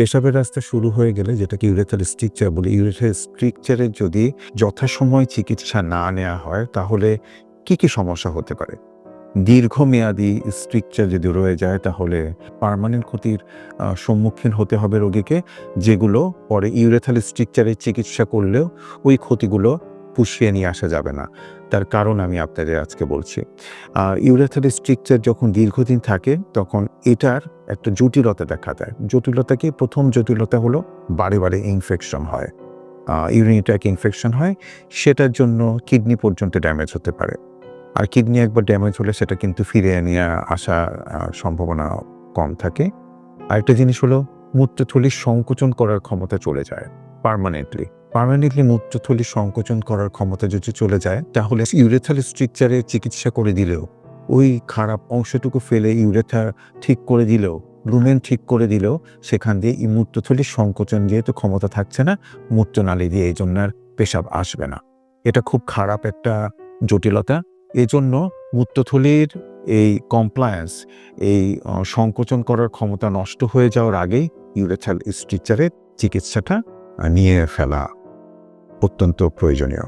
পেশাবের রাস্তা শুরু হয়ে গেলে যেটাকে ইউরেথাল স্ট্রিকচার বলি, ইউরেথাল স্ট্রিকচারের যদি যথাসময় চিকিৎসা না নেওয়া হয়, তাহলে কি কি সমস্যা হতে পারে? দীর্ঘমেয়াদী স্ট্রিকচার যদি রয়ে যায়, তাহলে পার্মানেন্ট ক্ষতির সম্মুখীন হতে হবে রোগীকে, যেগুলো পরে ইউরেথাল স্ট্রিকচারের চিকিৎসা করলেও ওই ক্ষতিগুলো পুষিয়ে নিয়ে আসা যাবে না। তার কারণ আমি আপনাদের আজকে বলছি। ইউরেথাল স্ট্রিকচার যখন দীর্ঘদিন থাকে, তখন এটার একটা জটিলতা দেখা দেয়। জটিলতা কি? প্রথম জটিলতা হলো বারে বারে ইনফেকশন হয়। ইউরিনিট্যাক ইনফেকশন হয়। সেটার জন্য কিডনি পর্যন্ত ড্যামেজ হতে পারে। আর কিডনি একবার ড্যামেজ হলে সেটা কিন্তু ফিরে নিয়ে আসা সম্ভাবনা কম থাকে। আরেকটা জিনিস হলো মূত্রথলির সংকোচন করার ক্ষমতা চলে যায় পার্মানেন্টলি পার্মানেন্টলি মূত্রথলির সংকোচন করার ক্ষমতা যদি চলে যায়, তাহলে ইউরেথাল স্ট্রিকচারের চিকিৎসা করে দিলেও, ওই খারাপ অংশটুকু ফেলে ইউরেথা ঠিক করে দিলেও লুমেন ঠিক করে দিলেও সেখান দিয়ে এই মূত্রথলির সংকোচন যেহেতু ক্ষমতা থাকছে না, মূত্রনালী দিয়ে এই জন্য আর পেশাব আসবে না। এটা খুব খারাপ একটা জটিলতা। এজন্য মূত্রথলির এই কমপ্লায়েন্স এই সংকোচন করার ক্ষমতা নষ্ট হয়ে যাওয়ার আগেই ইউরেথাল স্ট্রিকচারের চিকিৎসাটা নিয়ে ফেলা অত্যন্ত প্রয়োজনীয়।